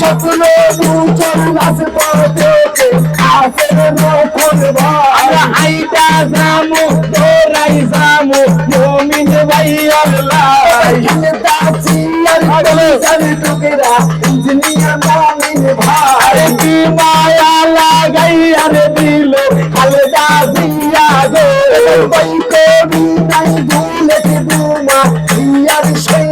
স্বপ্ন মুচর গাছ পড়তে আসের রক্ষণ ভাই আইটা জামু তোরাই জামু মমিন ভাই আল্লাহ। দাচি আর জানি টুকেরা ইঞ্জিনিয়ার মমিন ভাই। কি মায়া লাগাই আর দিল খালেদা জিয়া গো। ভাই কবি নাই ভুলেছে দুমা ইয়ার সৈনিক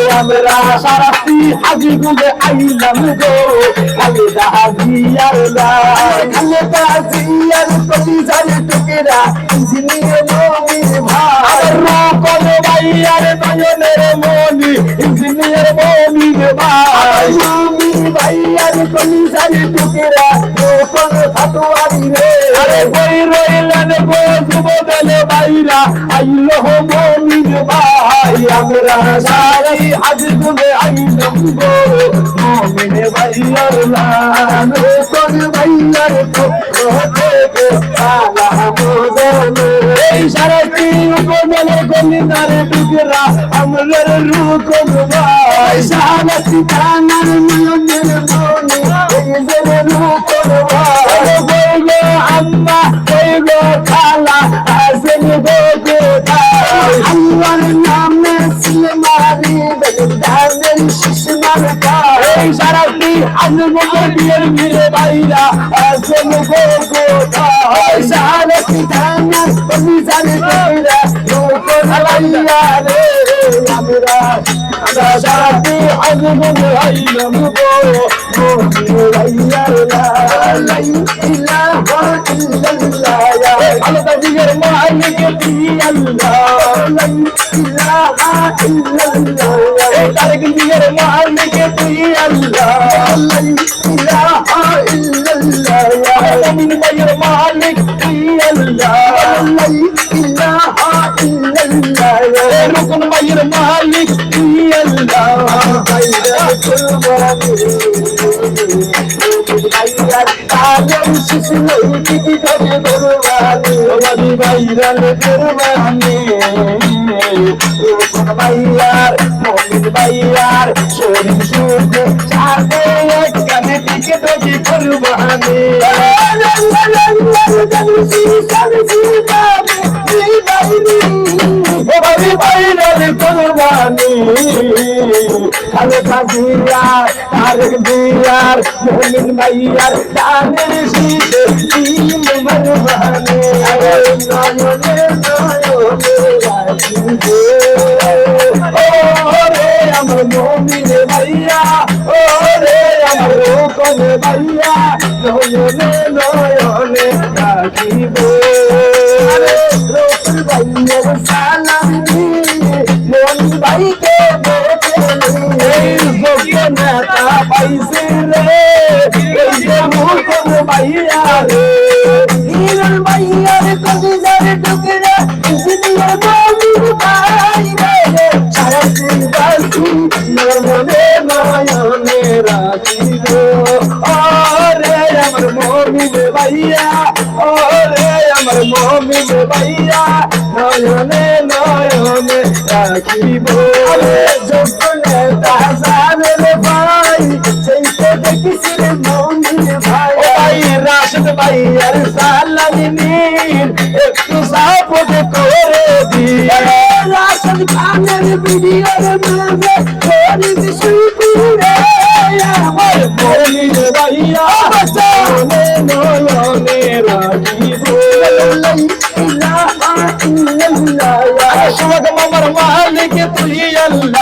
আমরা সারাতি হাজি গুলে আইলাম গো। খালি হাজিয়ার খালি হাজিয়ার প্রতি জানে টুকেরা ইঞ্জিনিয়ার মমিন ভাই। রকম ভাইয়ার নয়নের মনি ইঞ্জিনিয়ার মমিন ভাই। ভাইয়ার প্রতি জানে টুকেরা, রকম ফাটোয়ারি বাইরা আইলো মমিন ভাই, আমরা সারাই হাজি গুলে আইলাম গো। মমিন ভাইয়ার লান কোন ভাইয়ার থেকে আলা মোদনে এই সারাটি উপমলে গলিনার টুকরা আমলের রুকম ভাই সারাটি কানার মনের মনে, এই যে রুকম ভাই বইগো গোটাই আল্লাহর নামে সিলমারি বেদানের শিশমার এই সারাটি আজমো বিয়ের মিরে বাইরা আসেন গো গোটাই সারাটি কানার অভিযানে কইরা লোকন লাইয়া রে আমরা আমরা সারাটি আজমো আইলাম গো গো লাইয়া লা ইলাহা ইল্লাল্লাহ আল্লাহ দিগের মালিক তুই আল্লাহ লা ইলাহা ইল্লাল্লাহ அலதவியர் மாளிகை தரகிந்தியர் மாளிகை அல்லையர் மாளிகை அல்லையர் மாளிகை ভাইয়ার মুমিন ভাইয়ার শরীর সুখ সাথে এক কানে টিকে ধরে কুরবানি কুরবানি খালে খাদিয়া তারেক দিয়ার মোমিন ভাইয়ার দানের শীতে তিন মরবানি নয়নে নয়নে রাখিবে। ও রে আমার মোমিন ভাইয়া ও রে আমার রোকন ভাইয়া নয়নে নয়নে ওরে আমার মমিন ভাইয়া, নয়নে নয়নে রাখিব। যোগ্য নেতা জানের ভাই, সেই তো দেখিছি রে মমিন ভাই ভাই, রাশেদ ভাই আর সালামি নীল একটু সাপোর্ট করে দিয়ে রাশেদ খানের ভিডিওর মাঝে করে দিছি পুরে। আমার মমিন ভাইয়া, নয়নে রাখিব ಶಿವಗಮ ಪರಮಾಲಿಗೆ ಪ್ರಿಯಲ್ಲ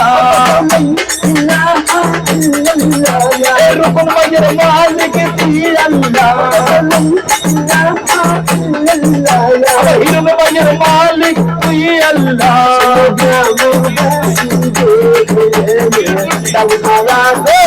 ರುಕುನ ಮಗಿರ ಮಾಲಿಗೆ ಪ್ರಿಯಲ್ಲ ಹಿರುನ ಮಗಿರ ಮಾಲಿಗೆ ಪ್ರಿಯಲ್ಲ ನಾವು